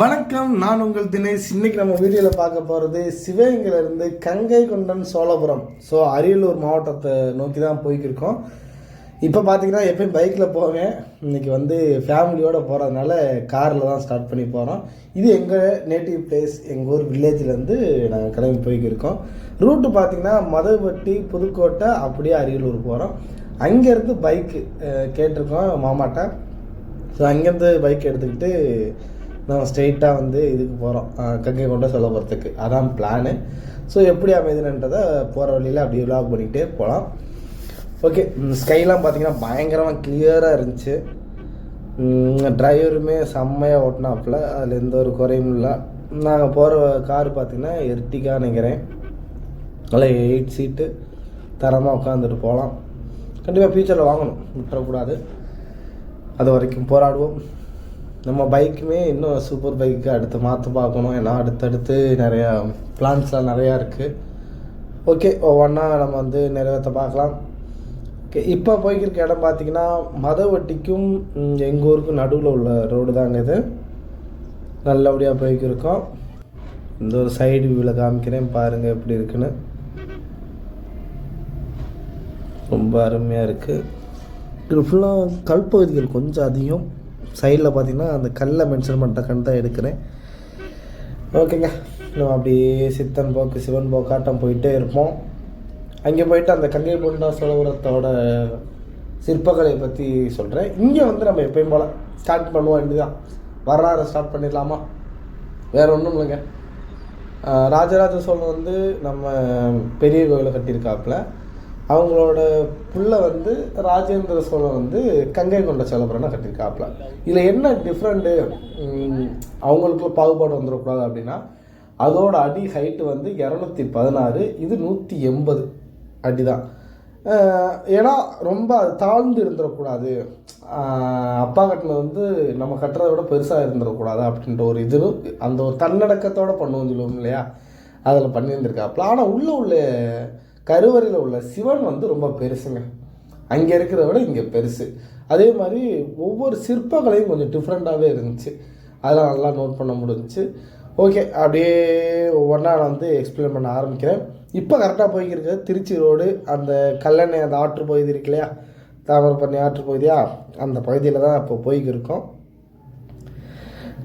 வணக்கம் நான் உங்கள் தினேஷ். இன்னைக்கு நம்ம வீடியோவில் பார்க்க போகிறது சிவகங்கையிலேருந்து கங்கை கொண்டன் சோழபுரம். ஸோ அரியலூர் மாவட்டத்தை நோக்கி தான் போய்க்கிருக்கோம். இப்போ பார்த்தீங்கன்னா எப்பயும் பைக்கில் போவேன். இன்னைக்கு வந்து ஃபேமிலியோடு போகிறதுனால காரில் தான் ஸ்டார்ட் பண்ணி போகிறோம் இது எங்கள் நேட்டிவ் பிளேஸ் எங்கள் ஊர் வில்லேஜ்லேருந்து நாங்கள் கிளம்பி போய்க்கிருக்கோம். ரூட்டு பார்த்தீங்கன்னா மதுபட்டி புதுக்கோட்டை அப்படியே அரியலூர் போகிறோம் அங்கேருந்து பைக்கு கேட்டிருக்கோம் மாமாட்ட. ஸோ அங்கேருந்து பைக் எடுத்துக்கிட்டு நம்ம ஸ்ட்ரெயிட்டாக வந்து இதுக்கு போகிறோம் கங்கை கொண்ட சொல்ல போகிறதுக்கு அதான் பிளானு ஸோ எப்படி அமைதுன்றதை போகிற வழியில் அப்படியே விலாக் பண்ணிக்கிட்டே போகலாம் ஓகே ஸ்கைலாம் பார்த்தீங்கன்னா பயங்கரமாக கிளியராக இருந்துச்சு. டிரைவருமே செம்மையாக ஓட்டினாப்புல. அதில் எந்த ஒரு குறையும் இல்லை. நாங்கள் போகிற கார் பார்த்தீங்கன்னா எர்டிகா நினைக்கிறேன். நல்லா எயிட் சீட்டு தரமாக உட்காந்துட்டு போகலாம் கண்டிப்பாக ஃப்யூச்சரில் வாங்கணும். விட்டுறக்கூடாது. அது வரைக்கும் போராடுவோம். நம்ம பைக்குமே இன்னும் சூப்பர் பைக்கு அடுத்து மாற்ற பார்க்கணும். ஏன்னா அடுத்தடுத்து நிறையா பிளான்ஸ்லாம் நிறையா இருக்குது ஓகே ஒவ்வொன்றா நம்ம வந்து நிறைவேற்ற பார்க்கலாம். ஓகே இப்போ போய்க்கிருக்க இடம் பார்த்தீங்கன்னா மதவட்டிக்கும் எங்கள் ஊருக்கும் நடுவில் உள்ள ரோடு தாங்க இது. நல்லபடியாக போய்க்கிருக்கோம். இந்த ஒரு சைடு வியூவில் காமிக்கிறேன். பாருங்கள் எப்படி இருக்குன்னு. ரொம்ப அருமையாக இருக்குது இது ஃபுல்லாக கல்பகுதிகள் கொஞ்சம் அதிகம். சைடில் பார்த்தீங்கன்னா அந்த கல்லை மென்ஷன் பண்ணுற கண் தான் எடுக்கிறேன். ஓகேங்க. நம்ம அப்படியே சித்தன் போக்கு சிவன் போக்காட்டம் போயிட்டே இருப்போம். அங்கே போயிட்டு அந்த கங்கை கொண்டா சோழபுரத்தோட சிற்பக்கலை பற்றி சொல்கிறேன் இங்கே வந்து நம்ம எப்பயும் போல் ஸ்டார்ட் பண்ணுவோம் இதுதான் வரலாறு ஸ்டார்ட் பண்ணிடலாமா? வேறு ஒன்றும் இல்லைங்க. ராஜராஜ சோழன் வந்து நம்ம பெரிய கோயிலை கட்டியிருக்காப்புல. அவங்களோட புள்ள வந்து ராஜேந்திர சோழன் வந்து கங்கை கொண்ட சோழபுரனை கட்டியிருக்காப்புல இதில் என்ன டிஃப்ரெண்ட்டு அவங்களுக்குள்ள பாகுபாடு வந்துடக்கூடாது அப்படின்னா அதோட அடி ஹைட்டு வந்து இரநூத்தி பதினாறு இது நூற்றி எண்பது அடி தான் ஏன்னா ரொம்ப தாழ்ந்து இருந்துடக்கூடாது அப்பா கட்டினது வந்து நம்ம கட்டுறத விட பெருசாக இருந்துடக்கூடாது அப்படின்ற ஒரு இது அந்த ஒரு தன்னடக்கத்தோட பண்ணுவோம் சொல்லுவோம் இல்லையா? அதில் பண்ணியிருந்திருக்காப்புல ஆனால் உள்ளே உள்ள கருவறையில் உள்ள சிவன் வந்து ரொம்ப பெருசுங்க. அங்கே இருக்கிறத விட இங்கே பெருசு. அதே மாதிரி ஒவ்வொரு சிற்பங்களையும் கொஞ்சம் டிஃப்ரெண்ட்டாகவே இருந்துச்சு. அதெல்லாம் நல்லா நோட் பண்ண முடிஞ்சிச்சு. ஓகே அப்படியே ஒவ்வொன்றா நான் வந்து எக்ஸ்பிளைன் பண்ண ஆரம்பிக்கிறேன். இப்போ கரெக்டாக போய்க்கிருக்கிறது திருச்சி ரோடு அந்த கல்லணை அந்த ஆற்று பகுதி இருக்கு இல்லையா? தாமிரபரணி ஆற்று பகுதியா? அந்த பகுதியில் தான் இப்போ போய்க்கிருக்கோம்.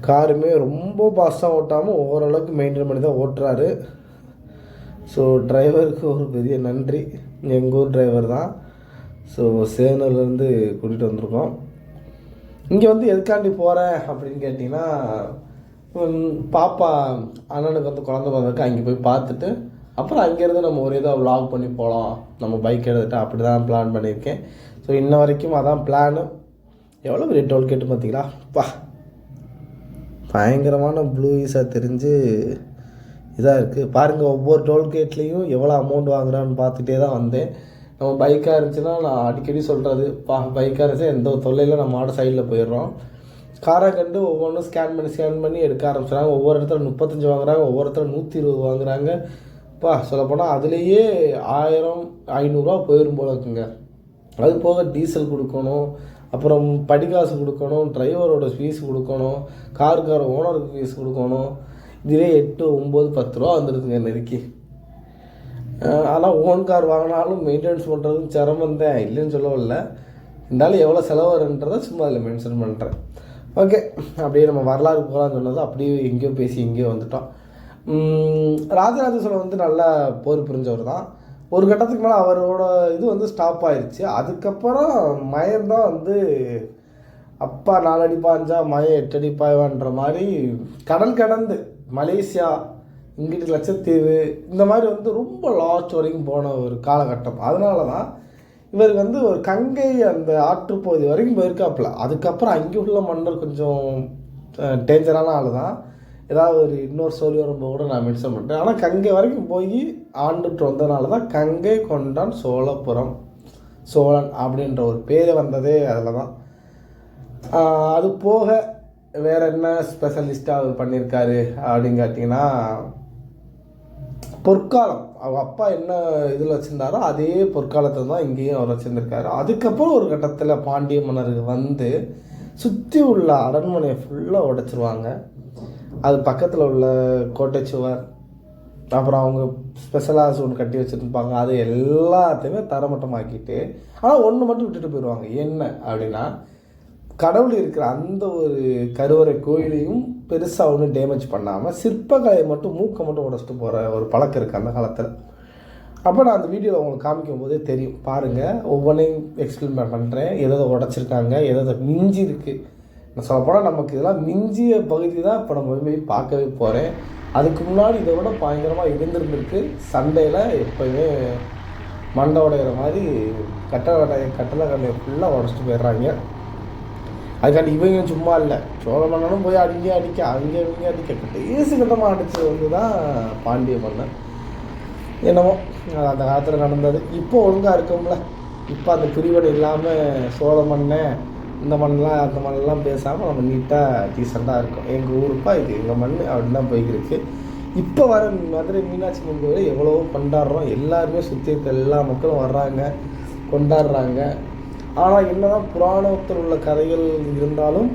காருமே ரொம்ப பாஸ்ட்டாக ஓட்டாமல் ஓரளவுக்கு மெயின்டைன் பண்ணி தான் ஓட்டுறாரு. ஸோ டிரைவருக்கு ஒரு பெரிய நன்றி. எங்கள் ஊர் டிரைவர் தான். ஸோ சேனல்லேருந்து கூட்டிகிட்டு வந்திருக்கோம். இங்கே வந்து எதுக்காண்டி போகிறேன் அப்படின்னு கேட்டிங்கன்னா பாப்பா அண்ணனுக்கு வந்து குழந்த பிறந்ததுக்கு அங்கே போய் பார்த்துட்டு அப்புறம் அங்கேருந்து நம்ம ஒரு இதாக விலாக் பண்ணி போகலாம் நம்ம பைக் எடுத்துகிட்டு அப்படி தான் பிளான் பண்ணியிருக்கேன். ஸோ இன்ன வரைக்கும் அதான் பிளானு எவ்வளோ பெரிய டோல்கேட்டு பார்த்தீங்களா? பா. பயங்கரமான ப்ளூ ஈஸாக தெரிஞ்சு இதாக இருக்குது பாருங்கள் ஒவ்வொரு டோல்கேட்லேயும் எவ்வளோ அமௌண்ட் வாங்குறான்னு பார்த்துட்டே தான் வந்தேன். நம்ம பைக்காக இருந்துச்சுன்னா நான் அடிக்கடி சொல்கிறது பா பைக்காக இருந்துச்சு எந்த தொல்லையில் நம்ம ஆட சைடில் போயிடுறோம். காரை கண்டு ஒவ்வொன்றும் ஸ்கேன் பண்ணி ஸ்கேன் பண்ணி எடுக்க ஆரம்பிச்சுறாங்க ஒவ்வொரு இடத்துல முப்பத்தஞ்சு வாங்குறாங்க ஒவ்வொரு இடத்துல நூற்றி இருபது வாங்குறாங்க. இப்போ சொல்லப்போனால் அதுலேயே ஆயிரம் ஐநூறுரூவா போயிடும் போல இருக்குங்க. அது போக டீசல் கொடுக்கணும் அப்புறம் படிக்காசு கொடுக்கணும் டிரைவரோட ஃபீஸ் கொடுக்கணும் காருக்கார ஓனருக்கு ஃபீஸ் கொடுக்கணும். இதுவே எட்டு ஒம்பது பத்து ரூபா வந்துடுதுங்க நெருக்கி. ஆனால் ஓன் கார் வாங்கினாலும் மெயின்டெனன்ஸ் பண்ணுறதும் சிரமம் தான் இல்லைன்னு சொல்லவில்லை இருந்தாலும் எவ்வளோ செலவு வருன்றதை சும்மா அதில் மென்ஷன் பண்ணுறேன் ஓகே அப்படியே நம்ம வரலாறு போகலான்னு சொன்னது அப்படியே எங்கேயோ பேசி எங்கேயோ வந்துட்டோம். ராஜராஜ சோழன் வந்து நல்லா போர் புரிஞ்சவர் தான். ஒரு கட்டத்துக்கு மேலே அவரோட இது வந்து ஸ்டாப் ஆயிடுச்சு அதுக்கப்புறம் மயம் தான் வந்து அப்பா நாலடி பாஞ்சா மயம் எட்டடி பாய்வான்ற மாதிரி கடல் கடந்து மலேசியா இங்கிட்டு லட்சத்தீவு இந்த மாதிரி வந்து ரொம்ப லாஸ்ட் வரைக்கும் போன ஒரு காலகட்டம். அதனால தான் இவர் வந்து ஒரு கங்கை அந்த ஆற்றுப்பகுதி வரைக்கும் போயிருக்காப்புல. அதுக்கப்புறம் அங்கே உள்ள மன்னர் கொஞ்சம் டேஞ்சரான ஆள் தான் ஏதாவது ஒரு இன்னொரு ஸ்டோரி வரும்போது கூட நான் மென்ஷன் பண்ணுறேன் ஆனால் கங்கை வரைக்கும் போய் ஆண்டுட்டு வந்ததுனால தான் கங்கை கொண்டான் சோழபுரம். சோழன் அப்படின்ற ஒரு பேர் வந்ததே அதில் தான் அது போக வேற என்ன ஸ்பெஷலிஸ்ட்டாக அவர் பண்ணியிருக்காரு அப்படின்னு கேட்டிங்கன்னா பொற்காலம். அவங்க அப்பா என்ன இதில் வச்சுருந்தாரோ அதே பொற்காலத்தை தான் இங்கேயும் அவர் வச்சுருந்துருக்காரு. அதுக்கப்புறம் ஒரு கட்டத்தில் பாண்டிய மன்னருக்கு வந்து சுற்றி உள்ள அரண்மனையை ஃபுல்லாக உடைச்சிருவாங்க. அது பக்கத்தில் உள்ள கோட்டை சுவர் அப்புறம் அவங்க ஸ்பெஷலாக ஒன்று கட்டி வச்சுருப்பாங்க. அது எல்லாத்தையுமே தரமட்டமாக்கிட்டு ஆனால் ஒன்று மட்டும் விட்டுட்டு போயிடுவாங்க என்ன அப்படின்னா கடவுள் இருக்கிற அந்த ஒரு கருவறை கோயிலையும் பெருசாக ஒன்றும் டேமேஜ் பண்ணாமல் சிற்பக்கலையை மட்டும் மூக்கை மட்டும் உடச்சிட்டு போகிற ஒரு பழக்கம் இருக்குது அந்த காலத்தில். அப்போ நான் அந்த வீடியோவில் உங்களுக்கு காமிக்கும் போதே தெரியும். பாருங்கள் ஒவ்வொன்றையும் எக்ஸ்பிளைன் பண்ணுறேன் எதை உடச்சிருக்காங்க எதை மிஞ்சி இருக்குது நான் சொல்லப்போனால் நமக்கு இதெல்லாம் மிஞ்சிய பகுதி தான் இப்போ நம்ம போய் பார்க்கவே போகிறேன் அதுக்கு முன்னாடி இதை விட பயங்கரமாக இருந்திருந்துருக்கு. சண்டையில் எப்போயுமே மண்டை உடையிற மாதிரி கட்டளை கட்டளை கண்ணையை ஃபுல்லாக உடச்சிட்டு போயிடுறாங்க. அதுக்காண்டி இவங்க சும்மா இல்லை. சோழ மன்னனும் போய் அங்கே அடிக்க அங்கே இங்கே அடிக்க. கடைசி கட்டமாக அடித்தது வந்து தான் பாண்டிய மன்னன். என்னமோ அந்த காலத்தில் நடந்தது. இப்போ ஒழுங்காக இருக்கும்ல. இப்போ அந்த பிரிவடை இல்லாமல் சோழ மண்ணன் இந்த மண்ணெலாம் அந்த மண்ணெலாம் பேசாமல் நம்ம நீட்டாக டீசெண்டாக இருக்கும். எங்கள் ஊருப்பா இது எங்கள் மண் அப்படின்னு தான் போய்க்கிருக்கு இப்போ வர மதுரை மீனாட்சி அம்மன் கோயில் எவ்வளவோ கொண்டாடுறோம். எல்லாருமே சுற்றி இருக்க எல்லா மக்களும் வர்றாங்க கொண்டாடுறாங்க. ஆனால் என்னதான் புராணத்தில் உள்ள கதைகள் இருந்தாலும்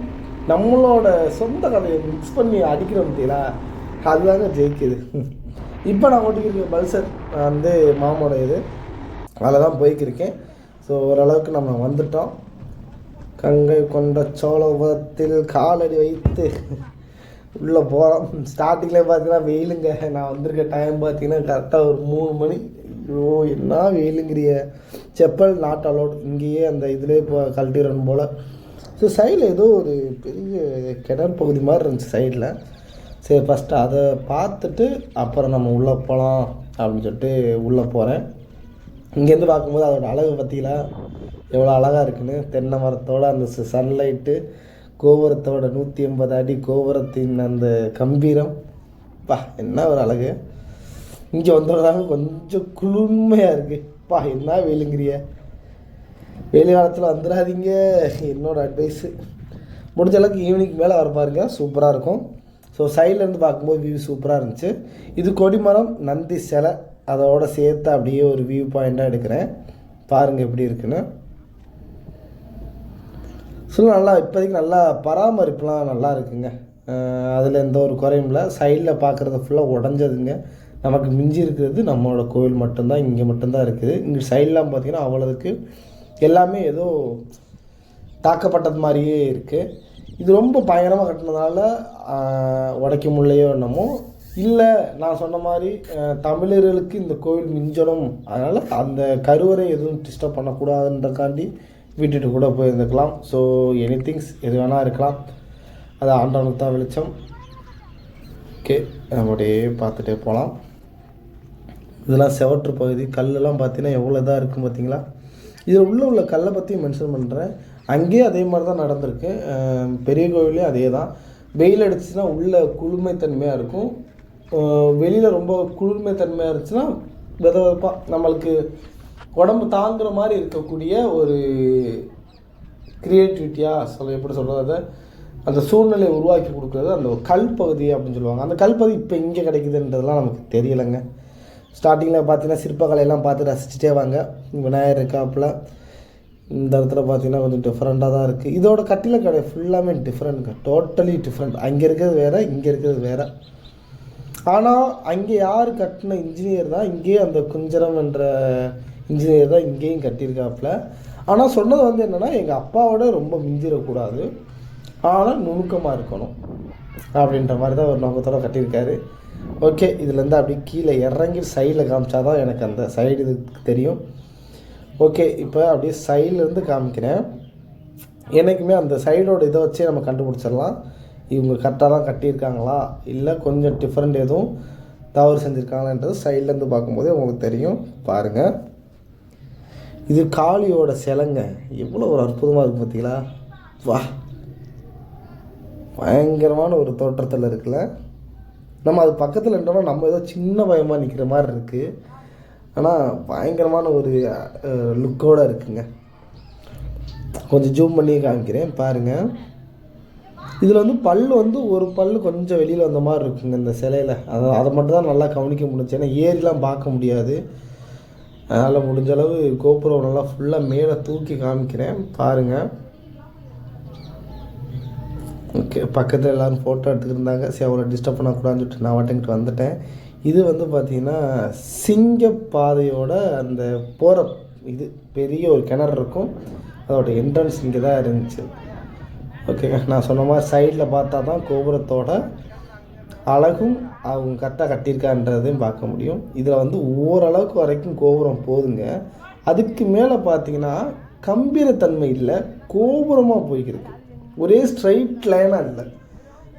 நம்மளோட சொந்த கதையை மிக்ஸ் பண்ணி அடிக்கிறோம் பார்த்தீங்களா? அதுதாங்க ஜெயிக்குது. இப்போ நான் ஓட்டிக்கிருக்க பல்சர் வந்து மாமோட இது அதில் தான் போய்க்கிருக்கேன். ஸோ ஓரளவுக்கு நம்ம வந்துட்டோம். கங்கை கொண்ட சோழபுரத்தில் காலடி வைத்து உள்ளே போகிறோம் ஸ்டார்டிங்கில் பார்த்தீங்கன்னா வெயிலுங்க. நான் வந்திருக்க டைம் பார்த்தீங்கன்னா கரெக்டாக ஒரு மூணு மணி ஐயோ என்ன வெயிலுங்கிறிய செப்பல் நாட் அலோட் இங்கேயே அந்த இதிலே இப்போ கழட்டிடணும் போல். ஸோ சைடில் ஏதோ ஒரு பெரிய கிணறு பகுதி மாதிரி இருந்துச்சு சைடில் சரி ஃபஸ்ட்டு அதை பார்த்துட்டு அப்புறம் நம்ம உள்ளே போகலாம் அப்படின்னு சொல்லிட்டு உள்ளே போகிறேன் இங்கேருந்து பார்க்கும்போது அதோட அழகு பார்த்தீங்களா எவ்வளோ அழகாக இருக்குன்னு. தென்னை மரத்தோட அந்த சன்லைட்டு கோபுரத்தோட நூற்றி எண்பது அடி கோபுரத்தின் அந்த கம்பீரம். பா என்ன ஒரு அழகு. இங்கே வந்தவங்க கொஞ்சம் குளுமையாக இருக்குது பா என்ன வெயிலுங்கிறிய வெயில் காலத்தில் வந்துடாதீங்க என்னோடய அட்வைஸு முடிஞ்ச அளவுக்கு ஈவினிங் மேலே வர பாருங்க சூப்பராக இருக்கும். ஸோ சைட்லேருந்து பார்க்கும்போது வியூ சூப்பராக இருந்துச்சு. இது கொடிமரம் நந்தி சிலை. அதோட சேர்த்து அப்படியே ஒரு வியூ பாயிண்ட்டாக எடுக்கிறேன். பாருங்கள் எப்படி இருக்குன்னு. ஸோ நல்லா இப்போதைக்கு நல்லா பராமரிப்புலாம் நல்லா இருக்குங்க. அதில் எந்த ஒரு குறையும் இல்லை. சைடில் பார்க்குறது ஃபுல்லாக உடஞ்சதுங்க. நமக்கு மிஞ்சி இருக்கிறது நம்மளோட கோவில் மட்டும்தான் இங்கே மட்டும்தான் இருக்குது. இங்கே சைட்லாம் பார்த்திங்கன்னா அவ்வளோதுக்கு எல்லாமே ஏதோ தாக்கப்பட்டது மாதிரியே இருக்குது இது ரொம்ப பயங்கரமாக கட்டினதால உடைக்க முடியலையோ என்னமோ. இல்லை நான் சொன்ன மாதிரி தமிழர்களுக்கு இந்த கோவில் மிஞ்சணும். அதனால் அந்த கருவறை எதுவும் டிஸ்டர்ப் பண்ணக்கூடாதுன்றக்காண்டி விட்டுட்டு கூட போயிருந்துக்கலாம். ஸோ எனி திங்ஸ் எது வேணால் இருக்கலாம். அது ஆண்டவனுக்கு தான் வெளிச்சம். ஓகே நம்ம அப்படியே பார்த்துட்டே போகலாம் இதெல்லாம் செவற்று பகுதி. கல்லெல்லாம் பார்த்தீங்கன்னா எவ்வளோ இதாக இருக்கும் பார்த்தீங்களா? இதில் உள்ள உள்ள கல்லை பற்றி மென்ஷன் பண்ணுறேன் அங்கேயும் அதே மாதிரி தான் நடந்திருக்கு பெரிய கோவிலே அதே தான் வெயில் அடிச்சுன்னா உள்ள குளுமைத்தன்மையாக இருக்கும். வெளியில் ரொம்ப குளிர்மைத்தன்மையாக இருந்துச்சுன்னா வித வெதப்பாக நம்மளுக்கு உடம்பு தாங்குற மாதிரி இருக்கக்கூடிய ஒரு க்ரியேட்டிவிட்டியாக சொல்ல எப்படி சொல்கிறது அதை? அந்த சூழ்நிலையை உருவாக்கி கொடுக்குறது அந்த கல் பகுதி அப்படின்னு சொல்லுவாங்க. அந்த கல் பகுதி இப்போ இங்கே கிடைக்குதுன்றதெல்லாம் நமக்கு தெரியலைங்க. ஸ்டார்டிங்கில் பார்த்தீங்கன்னா சிற்பக்கலையெல்லாம் பார்த்து ரசிச்சுட்டே வாங்க. விநாயகர் இருக்காப்புல இந்த இடத்துல பார்த்தீங்கன்னா கொஞ்சம் டிஃப்ரெண்ட்டாக தான் இருக்குது இதோட கட்டில கடை ஃபுல்லாமே டிஃப்ரெண்ட்ங்க டோட்டலி டிஃப்ரெண்ட் அங்கே இருக்கிறது வேறு இங்கே இருக்கிறது வேறு. ஆனால் அங்கே யார் கட்டின இன்ஜினியர் தான் இங்கேயே அந்த குஞ்சரம் என்ற இன்ஜினியர் தான் இங்கேயும் கட்டியிருக்காப்புல. ஆனால் சொன்னது வந்து என்னென்னா எங்கள் அப்பாவோட ரொம்ப மிஞ்சிடக்கூடாது. ஆனால் நுணுக்கமாக இருக்கணும். அப்படின்ற மாதிரி தான் ஒரு நோக்கத்தோட கட்டியிருக்காரு. ஓகே இதுலேருந்து அப்படியே கீழே இறங்கி சைடில் காமிச்சா தான் எனக்கு அந்த சைடு இது தெரியும். ஓகே இப்போ அப்படியே சைட்லேருந்து காமிக்கிறேன். என்றைக்குமே அந்த சைடோட இதை வச்சே நம்ம கண்டுபிடிச்சிடலாம். இவங்க கரெக்டாக தான் கட்டியிருக்காங்களா? இல்லை கொஞ்சம் டிஃப்ரெண்ட் எதுவும் தவறு செஞ்சுருக்காங்களான்றது சைட்லேருந்து பார்க்கும்போதே உங்களுக்கு தெரியும். பாருங்கள் இது காளியோட சிலைங்க. எவ்வளோ ஒரு அற்புதமாக இருக்குது பார்த்தீங்களா வா. பயங்கரமான ஒரு தோற்றத்தில் இருக்குல்ல. நம்ம அது பக்கத்தில் இருந்தோம்னா நம்ம ஏதோ சின்ன பயமாக நிற்கிற மாதிரி இருக்குது ஆனால் பயங்கரமான ஒரு லுக்கோடு இருக்குங்க. கொஞ்சம் ஜூம் பண்ணி காமிக்கிறேன் பாருங்கள் இதில் வந்து பல் வந்து ஒரு பல் கொஞ்சம் வெளியில் வந்த மாதிரி இருக்குங்க இந்த சிலையில். அதை அதை மட்டும் தான் நல்லா கவனிக்க முடிஞ்சு ஏன்னா ஏரிலாம் பார்க்க முடியாது. அதனால் முடிஞ்ச அளவு கோபுரம் நல்லா ஃபுல்லாக மேலே தூக்கி காமிக்கிறேன் பாருங்கள் ஓகே பக்கத்தில் எல்லோரும் ஃபோட்டோ எடுத்துக்கிருந்தாங்க. சரி அவரை டிஸ்டர்ப் பண்ணக்கூடாதுன்னு சொல்லிட்டு நான் வாட்டிங்கிட்டு வந்துட்டேன். இது வந்து பார்த்திங்கன்னா சிங்கப்பாதையோட அந்த போகிற இது பெரிய ஒரு கிணறு இருக்கும். அதோட என்ட்ரன்ஸ் இங்கே தான் இருந்துச்சு. ஓகேங்க நான் சொன்ன மாதிரி சைடில் பார்த்தா தான் கோபுரத்தோட அழகும் அவங்க கரெக்டாக கட்டியிருக்கான்றதையும் பார்க்க முடியும். இதில் வந்து ஓரளவுக்கு வரைக்கும் கோபுரம் போதுங்க. அதுக்கு மேலே பார்த்தீங்கன்னா கம்பீரத்தன்மை இல்லை கோபுரமாக போய்க்கிருக்கு. ஒரே ஸ்ட்ரைட் லைனாக இல்லை.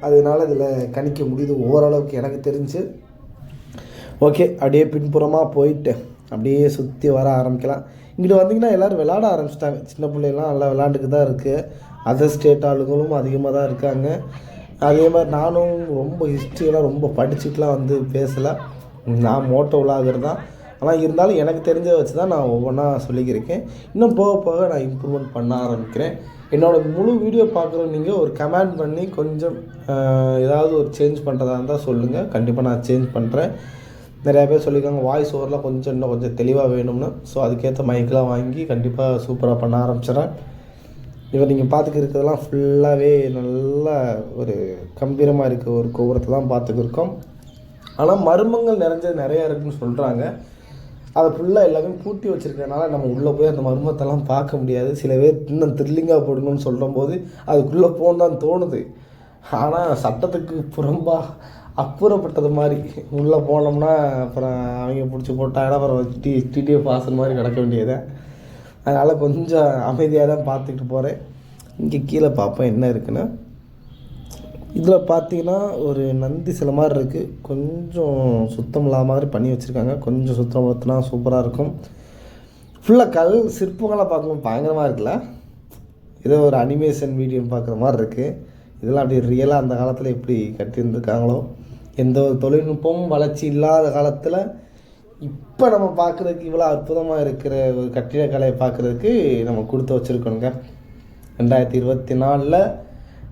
அதனால் இதில் கணிக்க முடியுது. ஓரளவுக்கு எனக்கு தெரிஞ்சு. ஓகே அப்படியே பின்புறமாக போயிட்டு அப்படியே சுற்றி வர ஆரம்பிக்கலாம். இங்கிட்டு வந்தீங்கன்னா எல்லோரும் விளாட ஆரம்பிச்சிட்டாங்க. சின்ன பிள்ளைலாம் நல்லா விளாண்டுக்கு தான் இருக்குது அதர் ஸ்டேட் ஆளுங்களும் அதிகமாக தான் இருக்காங்க. அதே மாதிரி நானும் ரொம்ப ஹிஸ்ட்ரியெல்லாம் ரொம்ப படிச்சுட்டுலாம் வந்து பேசலை. நான் மோட்டோ விளாகர் தான். ஆனால் இருந்தாலும் எனக்கு தெரிஞ்சதை வச்சு தான் நான் ஒவ்வொன்றா சொல்லிக்கிருக்கேன். இன்னும் போக போக நான் இம்ப்ரூவ்மெண்ட் பண்ண ஆரம்பிக்கிறேன். என்னோடய முழு வீடியோ பார்க்குற நீங்கள் ஒரு கமெண்ட் பண்ணி கொஞ்சம் ஏதாவது ஒரு சேஞ்ச் பண்ணுறதா இருந்தால் சொல்லுங்கள் கண்டிப்பாக நான் சேஞ்ச் பண்ணுறேன் நிறையா பேர் சொல்லியிருக்காங்க வாய்ஸ் ஓவரில் கொஞ்சம் இன்னும் கொஞ்சம் தெளிவாக வேணும்னு. ஸோ அதுக்கேற்ற மைக்கெலாம் வாங்கி கண்டிப்பாக சூப்பராக பண்ண ஆரம்பிச்சிடறேன். இப்போ நீங்கள் பார்த்துக்கிறதுலாம் ஃபுல்லாகவே நல்லா ஒரு கம்பீரமாக இருக்க ஒரு கோபுரத்தை தான் பார்த்துக்கிருக்கோம். ஆனால் மர்மங்கள் நிறைஞ்சது நிறையா இருக்குதுன்னு சொல்கிறாங்க அதை ஃபுல்லாக எல்லாமே பூட்டி வச்சுருக்கனால நம்ம உள்ளே போய் அந்த மர்மத்தெல்லாம் பார்க்க முடியாது. சில பேர் இன்னும் த்ரில்லிங்காக போடணும்னு சொல்லும் போது அதுக்குள்ளே போகணுன்னு தோணுது. ஆனால் சட்டத்துக்கு புறம்பாக அப்புறப்பட்டது மாதிரி. உள்ளே போனோம்னா அப்புறம் அவங்க பிடிச்சி போட்டாங்கன்னா அப்புறம் டி டிடிஎஃப் பாசன் மாதிரி கிடக்க வேண்டியதை. அதனால் கொஞ்சம் அமைதியாக தான் பார்த்துக்கிட்டு போகிறேன் இங்கே கீழே பார்ப்போம் என்ன இருக்குன்னு. இதில் பார்த்தீங்கன்னா ஒரு நந்தி சில மாதிரி இருக்குது கொஞ்சம் சுத்தம் இல்லாத மாதிரி பண்ணி வச்சுருக்காங்க. கொஞ்சம் சுத்தம் பார்த்தினா சூப்பராக இருக்கும். ஃபுல்லாக கல் சிற்பங்களாக பார்க்கும்போது பயங்கரமாக இருக்குல்ல? ஏதோ ஒரு அனிமேஷன் வீடியோ பார்க்குற மாதிரி இருக்குது இதெல்லாம் அப்படி ரியலாக அந்த காலத்தில் எப்படி கட்டியிருந்துருக்காங்களோ எந்த ஒரு தொழில்நுட்பமும் வளர்ச்சி இல்லாத காலத்தில் இப்போ நம்ம பார்க்குறதுக்கு இவ்வளோ அற்புதமாக இருக்கிற ஒரு கட்டிடக்கலையை பார்க்குறதுக்கு நம்ம கொடுத்து வச்சுருக்கோங்க ரெண்டாயிரத்தி இருபத்தி நாலில்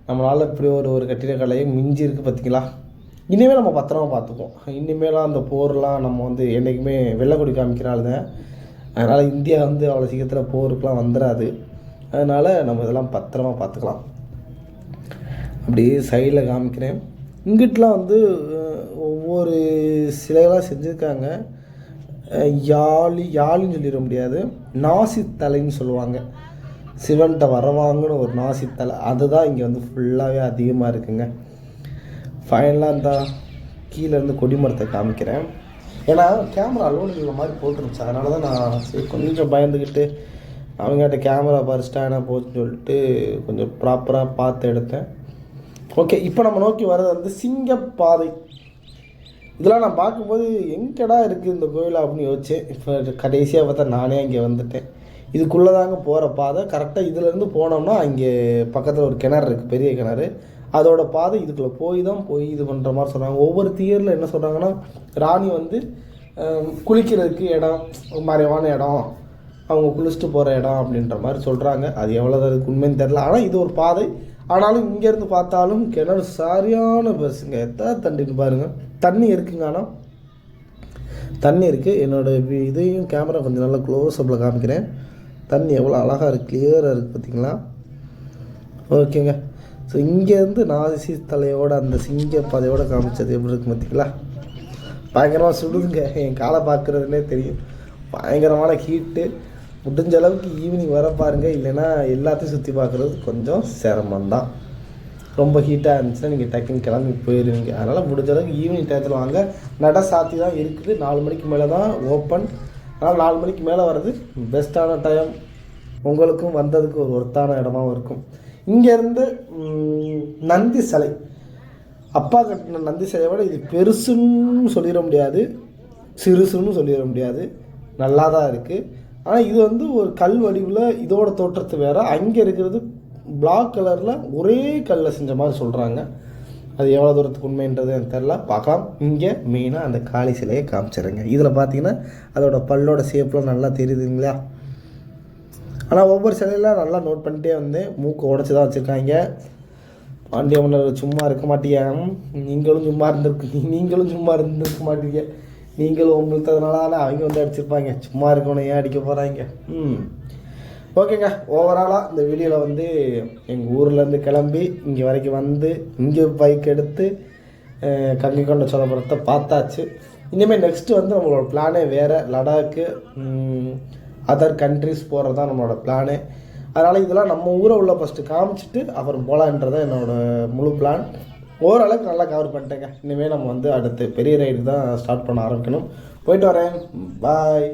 நம்மளால் இப்படி ஒரு ஒரு கட்டிடக்கலையும் மிஞ்சி இருக்குது பார்த்தீங்களா இனிமேல் நம்ம பத்திரமா பார்த்துக்குவோம் இனிமேலாம் அந்த போர்லாம் நம்ம வந்து என்றைக்குமே வெள்ளக்கொடி தான். அதனால் இந்தியா வந்து அவ்வளோ சீக்கிரத்தில் போருக்கெலாம் வந்துடாது அதனால் நம்ம இதெல்லாம் பத்திரமா பார்த்துக்கலாம். அப்படியே சைடில் காமிக்கிறேன். இங்கிட்டலாம் வந்து ஒவ்வொரு சிலைகளாக செஞ்சுருக்காங்க. யாழி யாழின்னு சொல்லிட முடியாது. நாசி தலைன்னு சொல்லுவாங்க. சிவன்கிட்ட வரவாங்கன்னு ஒரு நாசித்தலை. அதுதான் இங்கே வந்து ஃபுல்லாகவே அதிகமாக இருக்குங்க. ஃபைனலாக இந்த கீழேருந்து கொடிமரத்தை காமிக்கிறேன். ஏன்னா கேமரா லோன் இந்த மாதிரி போட்டுருந்துச்சு. அதனால தான் நான் சரி கொஞ்சம் பயந்துக்கிட்டு அவங்ககிட்ட கேமரா பறிச்சிட்டானா போச்சுன்னு சொல்லிட்டு கொஞ்சம் ப்ராப்பராக பார்த்து எடுத்தேன். ஓகே இப்போ நம்ம நோக்கி வர்றது வந்து சிங்கப்பாதை. இதெல்லாம் நான் பார்க்கும்போது எங்கடா இருக்குது இந்த கோயில் அப்படின்னு யோசிச்சேன். இப்போ கடைசியாக பார்த்தா நானே இங்கே வந்துட்டேன். இதுக்குள்ளே தாங்க போகிற பாதை கரெக்டாக இதுலேருந்து போனோம்னா அங்கே பக்கத்தில் ஒரு கிணறு இருக்குது பெரிய கிணறு. அதோட பாதை இதுக்குள்ளே போய் தான் போய் இது பண்ணுற மாதிரி சொல்கிறாங்க ஒவ்வொரு தியரில் என்ன சொல்கிறாங்கன்னா ராணி வந்து குளிக்கிறதுக்கு இடம் மறைவான இடம் அவங்க குளிச்சுட்டு போகிற இடம் அப்படின்ற மாதிரி சொல்கிறாங்க அது எவ்வளோ அதுக்கு உண்மைன்னு தெரில ஆனால் இது ஒரு பாதை. ஆனாலும் இங்கேருந்து பார்த்தாலும் கிணறு சரியான பெருசுங்க எத்தனை தண்ணின்னு பாருங்கள் தண்ணி இருக்குங்க ஆனால் தண்ணி இருக்குது என்னோடய இதையும் கேமரா கொஞ்சம் நல்லா க்ளோஸ் அப்பில் காமிக்கிறேன். தண்ணி எவ்வளோ அழகாக இருக்குது கிளியராக இருக்குது பார்த்தீங்களா ஓகேங்க. ஸோ இங்கேருந்து நாசி தலையோட அந்த சிங்க பாதையோடு காமிச்சது எப்படி இருக்கு பார்த்தீங்களா பயங்கரமாக சுடுதுங்க. என் காலை பார்க்குறதுனே தெரியும். பயங்கரமான ஹீட்டு முடிஞ்ச அளவுக்கு ஈவினிங் வர பாருங்கள் இல்லைன்னா எல்லாத்தையும் சுற்றி பார்க்குறது கொஞ்சம் சிரமந்தான் ரொம்ப ஹீட்டாக இருந்துச்சுன்னா நீங்கள் டக்குன்னு கிளம்பி போயிடுவீங்க அதனால் முடிஞ்ச அளவுக்கு ஈவினிங் டயத்தில் வாங்க. நட சாத்தி தான் இருக்குது. நாலு மணிக்கு மேலே தான் ஓப்பன் ஆனால் நாலு மணிக்கு மேலே வர்றது பெஸ்ட்டான டைம் உங்களுக்கும் வந்ததுக்கு ஒரு ஒருத்தான இடமாவும் இருக்கும். இங்கேருந்து நந்தி சிலை. அப்பா கட்டின நந்தி சிலையை விட இது பெருசுன்னு சொல்லிட முடியாது. சிறுசுன்னு சொல்லிட முடியாது. நல்லா தான் இருக்குது ஆனால் இது வந்து ஒரு கல் வடிவில் இதோட தோற்றத்து வேறு. அங்கே இருக்கிறது பிளாக் கலரில் ஒரே கல்லில் செஞ்ச மாதிரி சொல்கிறாங்க அது எவ்வளோ தூரத்துக்கு உண்மைன்றது எனக்கு தெரில பார்க்கலாம். இங்கே மெயினாக அந்த காளி சிலையை காமிச்சிடுங்க இதில் பார்த்தீங்கன்னா அதோட பல்லோட ஷேப்லாம் நல்லா தெரியுதுங்களா ஆனால் ஒவ்வொரு சிலையெல்லாம் நல்லா நோட் பண்ணிட்டே வந்து மூக்கு உடச்சி தான் வச்சுருக்காங்க பாண்டியமன்னர் சும்மா இருக்க மாட்டீங்க நீங்களும் சும்மா இருந்திருக்கு. நீங்களும் சும்மா இருந்திருக்க மாட்டீங்க. நீங்களும் உங்களுக்கு அதனால அவங்க வந்து அடிச்சிருப்பாங்க. சும்மா இருக்கணும் ஏன் அடிக்க போகிறாங்க ம். ஓகேங்க ஓவராலாக இந்த வீடியோவில் வந்து எங்கள் ஊர்லேருந்து கிளம்பி இங்கே வரைக்கும் வந்து இங்கே பைக் எடுத்து கங்கை கொண்ட சோழபுரத்தை பார்த்தாச்சு. இனிமேல் நெக்ஸ்ட்டு வந்து நம்மளோட பிளானே வேறு. லடாக்கு அதர் கண்ட்ரிஸ் போகிறது தான் நம்மளோட பிளானே அதனால் இதெல்லாம் நம்ம ஊரை உள்ள ஃபஸ்ட்டு காமிச்சிட்டு அப்புறம் போகலான்றதான் என்னோடய முழு பிளான் ஓரளவுக்கு நல்லா கவர் பண்ணிட்டேங்க. இனிமேல் நம்ம வந்து அடுத்து பெரிய ரைடு தான் ஸ்டார்ட் பண்ண ஆரம்பிக்கணும். போயிட்டு வரேன். பாய்